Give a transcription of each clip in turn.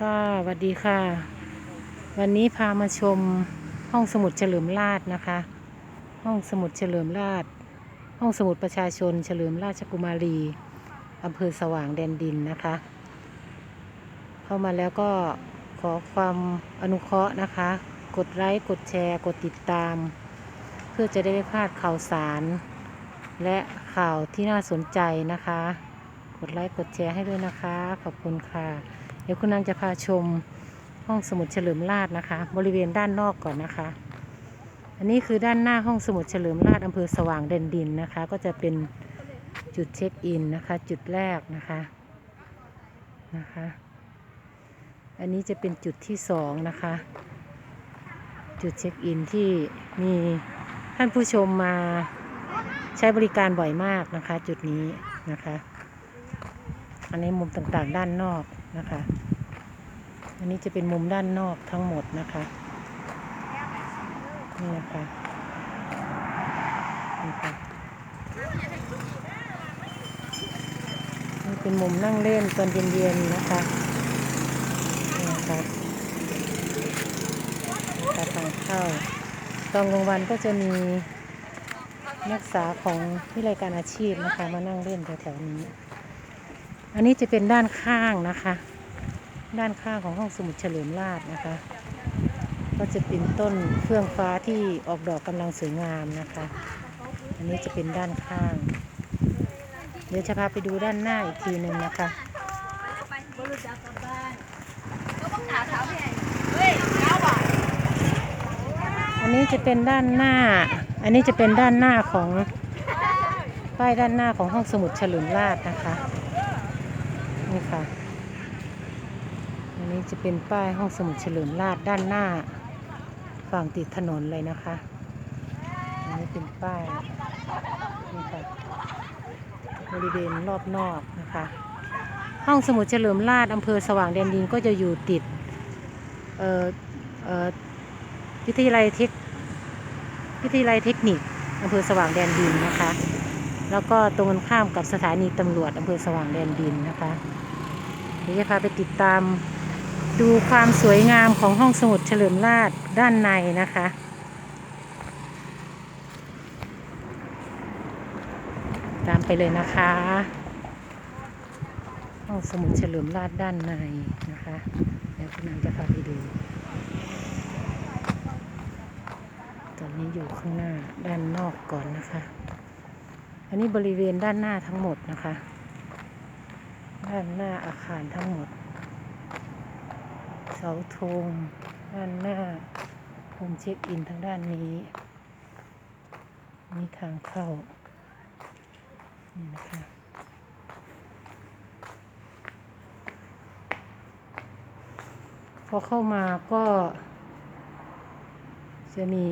ค่ะสวัสดีค่ะ วันนี้พามาชมห้องสมุดเฉลิมราชนะคะ ห้องสมุดเฉลิมราช ห้องสมุดประชาชน เฉลิมราชกุมารีอำเภอสว่างแดนดินนะคะ เข้ามาแล้วก็ขอความอนุเคราะห์นะคะ กดไลค์กดแชร์ กดติดตาม เพื่อจะได้ไม่พลาดข่าวสาร และข่าวที่น่าสนใจนะคะ กดไลค์กดแชร์ให้ด้วยนะคะ ขอบคุณค่ะ เดี๋ยวคุณนางจะพาชมห้องสมุดเฉลิมราชนะคะ บริเวณด้านนอกก่อนนะคะ อันนี้คือด้านหน้าห้องสมุดเฉลิมราชอำเภอสว่างแดนดินนะคะ ก็จะเป็นจุดเช็คอินนะคะ จุดแรกนะคะนะคะ อันนี้จะเป็นจุดที่สองนะคะ จุดเช็คอินที่มีท่านผู้ชมมาใช้บริการบ่อยมากนะคะ จุดนี้นะคะ อันนี้มุมต่างๆด้านนอก นะคะ อันนี้จะเป็นมุมด้านนอกทั้งหมดนะคะนี่นะคะนี่ค่ะนี่เป็นมุมนั่งเล่นตอนเย็นๆนะคะนี่นะคะตาทางเข้าตอนกลางวันก็จะมีนักศึกษาของวิทยายการอาชีพนะคะ มานั่งเล่นแถวๆนี้ อันนี้จะเป็นด้านข้างนะคะ ด้านข้างของห้องสมุดเฉลิมราชนะคะ ก็จะเป็นต้นเฟื่องฟ้าที่ออกดอกกำลังสวยงามนะคะ อันนี้จะเป็นด้านข้าง เดี๋ยวจะพาไปดูด้านหน้าอีกทีหนึ่งนะคะบ่รู้จักกลับบ้านก็ต้องถามถามพี่ไงเฮ้ยเช้าบ่ะอันนี้จะเป็นด้านหน้า อันนี้จะเป็นด้านหน้าของป้ายด้านหน้าของห้องสมุดเฉลิมราชนะคะ นี่ค่ะ อั นี้จะเป็นป้ายห้องสมุดเฉลิมราชด้านหน้า ฝั่งติดถนนเลยนะคะ อันนี้เป็นป้ายนี่ค่ะบริเวณรอบนอกนะคะ ห้องสมุดเฉลิมราชอำเภอสว่างแดนดินก็จะอยู่ติดเอ่อเอ่อวิทยาลัยเทควิทยาลัยเทคนิคอำเภอสว่างแดนดินนะคะ แล้วก็ตรงกันข้ามกับสถานีตำรวจอำเภอสว่างแดนดินนะคะเดี๋ยวจะพาไปติดตาม ดูความสวยงามของห้องสมุดเฉลิมราชด้านในนะคะ ตามไปเลยนะคะ ห้องสมุดเฉลิมราชด้านในนะคะเดี๋ยวคุณนางจะพาไปดู ตอนนี้อยู่ข้างหน้าด้านนอกก่อนนะคะ อันนี้บริเวณด้านหน้าทั้งหมดนะคะ ด้านหน้าอาคารทั้งหมด สาธงด้านหน้ามุมเช็คอินทางด้านนี้นี่ทางเข้า นี่นะคะพอเข้ามาก็ จะมี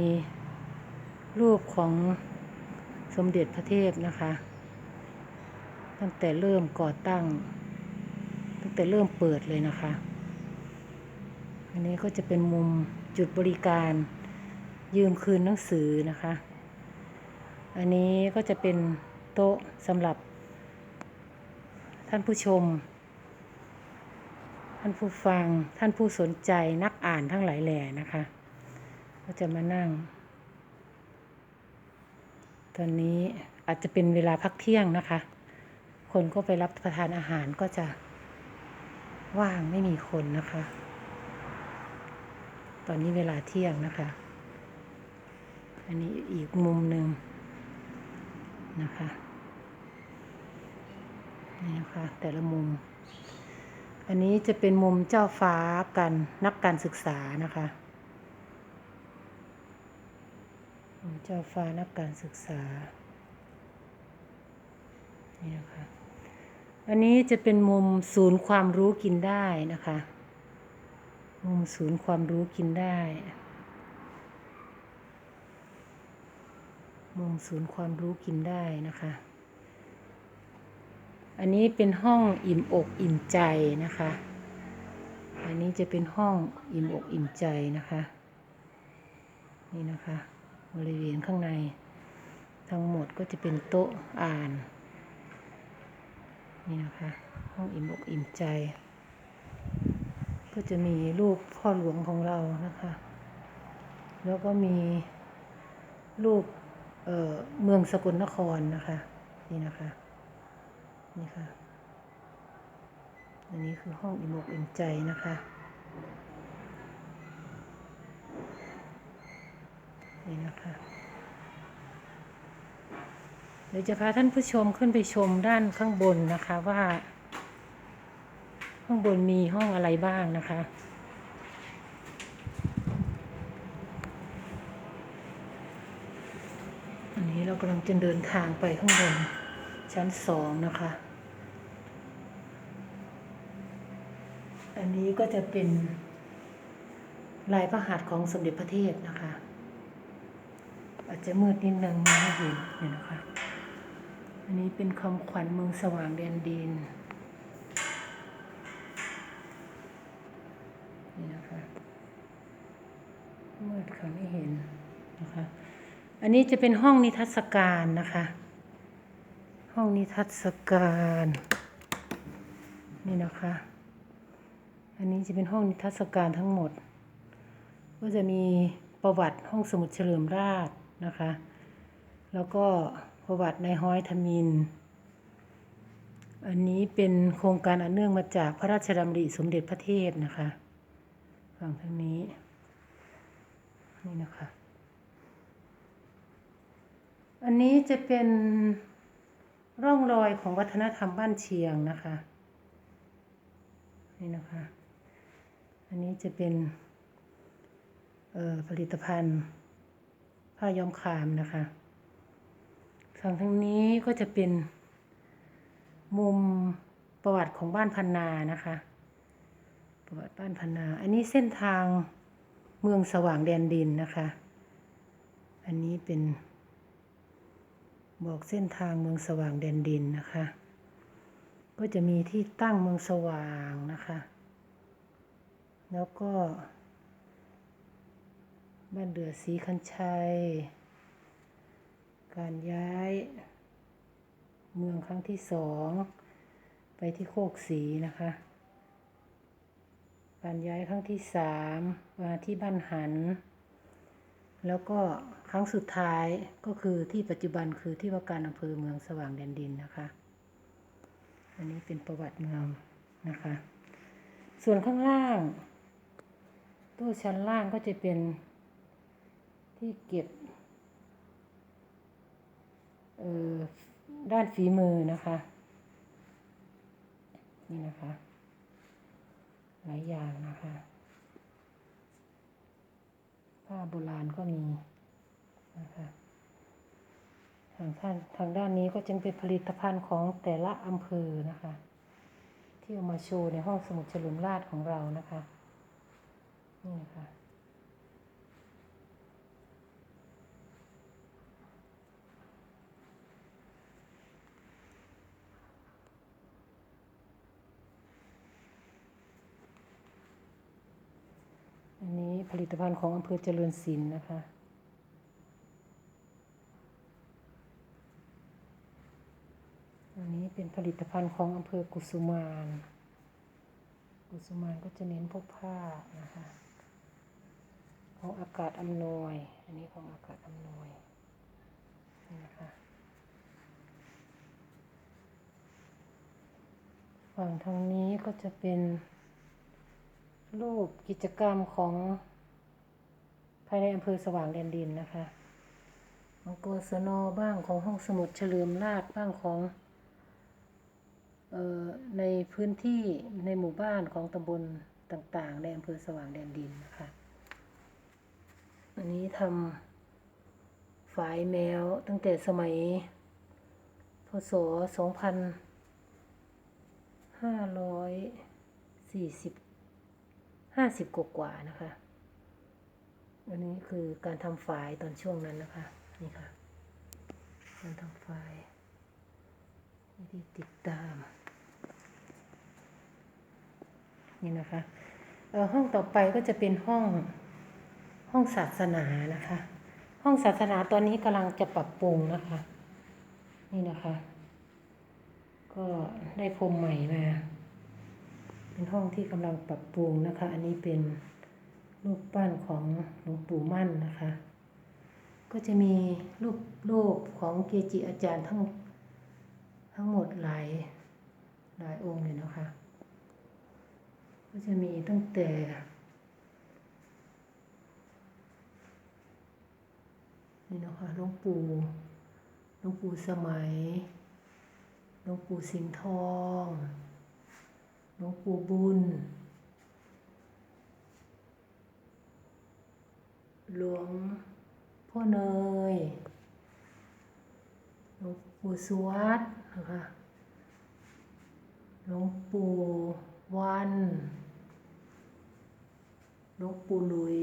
รูปของสมเด็จพระเทพนะคะ ตั้งแต่เริ่มก่อตั้ง ตั้งแต่เริ่มเปิดเลยนะคะ อันนี้ก็จะเป็นมุมจุดบริการยืมคืนหนังสือนะคะ อันนี้ก็จะเป็นโต๊ะสำหรับ ท่านผู้ชม ท่านผู้ฟัง ท่านผู้สนใจนักอ่านทั้งหลายแหล่นะคะ ก็จะมานั่ง ตอนนี้อาจจะเป็นเวลาพักเที่ยงนะคะ คนก็ไปรับประทานอาหารก็จะว่างไม่มีคนนะคะ อนนี้เวลาเที่ยงนะคะ อันนี้อีกมุมหนึ่งนะคะนี่นะคะแต่ละมุม อันนี้จะเป็นมุมเจ้าฟ้ากันนักการศึกษานะคะมุมเจ้าฟ้านักการศึกษานี่นะคะอันนี้จะเป็นมุมศูนย์ความรู้กินได้นะคะ มุมศูนย์ความรู้กินได้ มุมศูนย์ความรู้กินได้นะคะ อันนี้เป็นห้องอิ่มอกอิ่มใจนะคะ อันนี้จะเป็นห้องอิ่มอกอิ่มใจนะคะ นี่นะคะบริเวณข้างใน ทั้งหมดก็จะเป็นโต๊ะอ่าน นี่นะคะ ห้องอิ่มอกอิ่มใจ ก็จะมีรูปพ่อหลวงของเรานะคะ แล้วก็มีรูปเเมืองสกลนครนะคะ นี่นะคะ นี่ค่ะ อันนี้คือห้องอิมกอิมใจนะคะนี่นะคะเดี๋ยวจะพาท่านผู้ชมขึ้นไปชมด้านข้างบนนะคะว่า ข้างบนมีห้องอะไรบ้างนะคะ อันนี้เรากำลังจะเดินทางไปข้างบนชั้นสองนะคะ อันนี้ก็จะเป็นลายพระหัตถ์ของสมเด็จพระเทพนะคะ อาจจะมืดนิดนึงไม่เห็นเนี่ยนะคะ อันนี้เป็นคำขวัญเมืองสว่างแดนดินนนะคะ มื ดค่ะไม่เห็นนะคะ อันนี้จะเป็นห้องนิทรรศการนะคะ ห้องนิทรรศการ นี่นะคะ อันนี้จะเป็นห้องนิทรรศการทั้งหมด ก็จะมีประวัติห้องสมุดเฉลิมราชนะคะ แล้วก็ประวัติในายห้อยทมิน อันนี้เป็นโครงการอันเนื่องมาจากพระราชดำริสมเด็จพระเทพนะคะฝั่งทางนี้ นะคะ อันนี้จะเป็นร่องรอยของวัฒนธรรมบ้านเชียงนะคะ นี่นะคะ อันนี้จะเป็นผลิตภัณฑ์ผ้าย้อมคามนะคะฝั่งทางนี้ก็จะเป็นมุมประวัติของบ้านพันนานะคะ ประวัติบ้านพันนา อันนี้เส้นทาง เมืองสว่างแดนดินนะคะ อันนี้เป็นบอกเส้นทางเมืองสว่างแดนดินนะคะ ก็จะมีที่ตั้งเมืองสว่างนะคะ แล้วก็บ้านเดือศรีคันชัย การย้ายเมืองครั้งที่สองไปที่โคกศรีนะคะ การย้ายครั้งที่สามมาที่บ้านหัน แล้วก็ครั้งสุดท้ายก็คือที่ปัจจุบันคือที่ว่าการอำเภอเมืองสว่างแดนดินนะคะ อันนี้เป็นประวัติเมืองนะคะ ส่วนข้างล่างตู้ชั้นล่างก็จะเป็นที่เก็บด้านฝีมือนะคะ นี่นะคะ หลายอย่างนะคะ ผ้าโบราณก็มีนะคะทางท่านทางด้านนี้ก็จะเป็นผลิตภัณฑ์ของแต่ละอำเภอนะคะ ที่เอามาโชว์ในห้องสมุดเฉลิมราชของเรานะคะ นี่ค่ะ อันนี้ ผลิตภัณฑ์ของอำเภอเจริญศิลป์นะคะ อันนี้เป็นผลิตภัณฑ์ของอำเภอกุสุมาน กุสุมานก็จะเน้นพวกผ้านะคะ ของอากาศอำนวย อันนี้ของอากาศอำนวยนี่นะคะฝั่งทางนี้ก็จะเป็นรูปกิจกรรมของ ภายในอำเภอสว่างแดนดินนะคะของกศนบ้างของห้องสมุดเฉลิมราชบ้างของออในพื้นที่ในหมู่บ้านของตำบลต่างๆ ในอำเภอสว่างแดนดินนะคะอันนี้ทำฝายแมวตั้งแต่สมัย พศสองพันห้าร้อยสี่สิบห้าสิบกว่านะคะ อันนี้คือการทำฝายตอนช่วงนั้นนะคะ นี่ค่ะ การทำฝายวิธีติดตาม นี่นะคะห้องต่อไปก็จะเป็นห้องห้องศาสนานะคะ ห้องศาสนาตอนนี้กำลังจะปรับปรุงนะคะ นี่นะคะ ก็ได้พรมใหม่มา เป็นห้องที่กำลังปรับปรุงนะคะ อันนี้เป็น รูปปั้นของหลวงปู่มั่นนะคะ ก็จะมีรูปรูปของเกจิอาจารย์ทั้งทั้งหมดหลายหลายองค์เลยนะคะ ก็จะมีตั้งแต่นี่นะคะหลวงปู่หลวงปู่สมัยหลวงปู่สิงห์ทองหลวงปู่บุญ หลวงพ่อเนยหลวงปู่สวัสดนะคะหลวงปู่วันหลวงปู่หลุย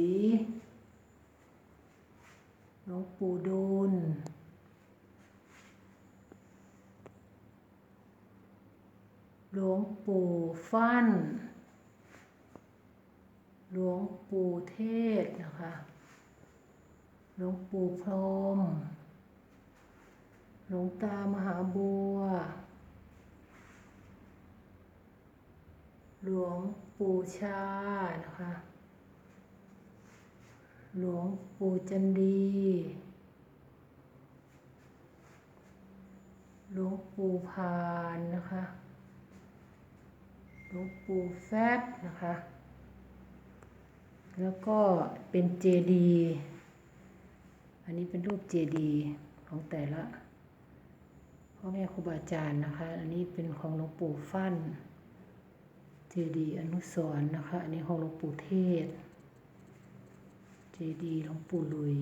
หลวงปู่ดูลหลวงปู่ฟั่น หลวงปู่เทศนะคะ หลวงปู่พรม หลวงตามหาบัว หลวงปู่ชา นะคะ หลวงปู่จันดี หลวงปู่พานนะคะ หลวงปู่แฟบนะคะ แล้วก็เป็นเจดีย์ อันนี้เป็นรูปเจดีของแต่ละพ่อแม่ครูบาอาจารย์นะคะ อันนี้เป็นของหลวงปู่ฟั่นเจดีอนุสรณ์นะคะ อันนี้ของหลวงปู่เทศ เจดีหลวงปู่หลุย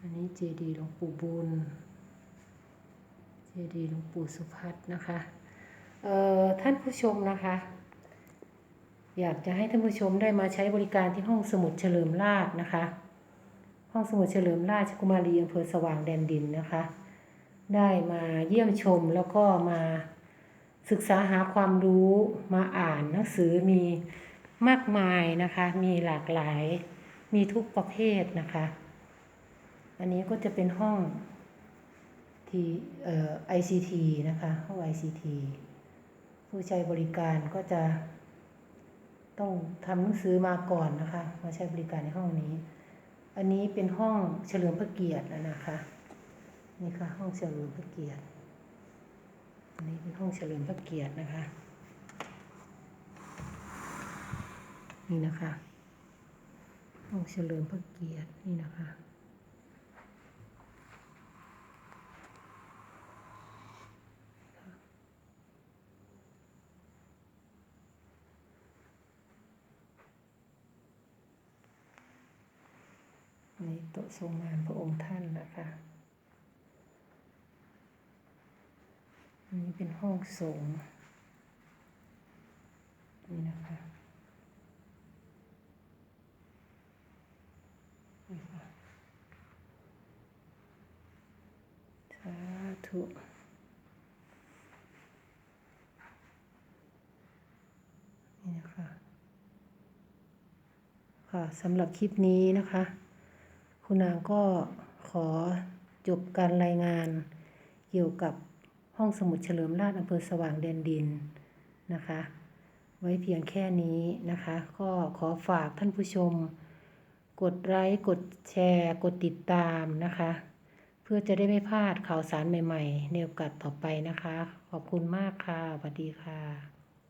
อันนี้เจดีหลวงปู่บุญ เจดีหลวงปู่สุพัฒนะคะเอ่อท่านผู้ชมนะคะ อยากจะให้ท่านผู้ชมได้มาใช้บริการที่ห้องสมุดเฉลิมราชนะคะ ห้องสมุดเฉลิมราชกุมารีอำเภอสว่างแดนดินนะคะ ได้มาเยี่ยมชมแล้วก็มาศึกษาหาความรู้มาอ่านหนังสือมีมากมายนะคะ มีหลากหลาย มีทุกประเภทนะคะ อันนี้ก็จะเป็นห้องที่เอ่อ ICT นะคะห้อง ICT ผู้ใช้บริการก็จะต้องทำหนังสือมาก่อนนะคะ มาใช้บริการในห้องนี้ อันนี้เป็นห้องเฉลิมพระเกียรตินะคะนี่ค่ะห้องเฉลิมพระเกียรติ อันนี้เป็นห้องเฉลิมพระเกียรตินะคะ นี่นะคะ ห้องเฉลิมพระเกียรตินี่นะคะ นี่โต๊ะทรงงานพระองค์ท่านนะคะอันนี้เป็นห้องสงฆ์นี่นะคะนี่ค่ะสาธุนี่นะคะค่ะสำหรับคลิปนี้นะคะ คุณนางก็ขอจบการรายงานเกี่ยวกับห้องสมุดเฉลิมราชอำเภอสว่างแดนดินนะคะ ไว้เพียงแค่นี้นะคะ ก็ขอฝากท่านผู้ชม กดไลค์กดแชร์ กดติดตามนะคะ เพื่อจะได้ไม่พลาดข่าวสารใหม่ ๆ ในโอกาสต่อไปนะคะ ขอบคุณมากค่ะสวัสดีค่ะ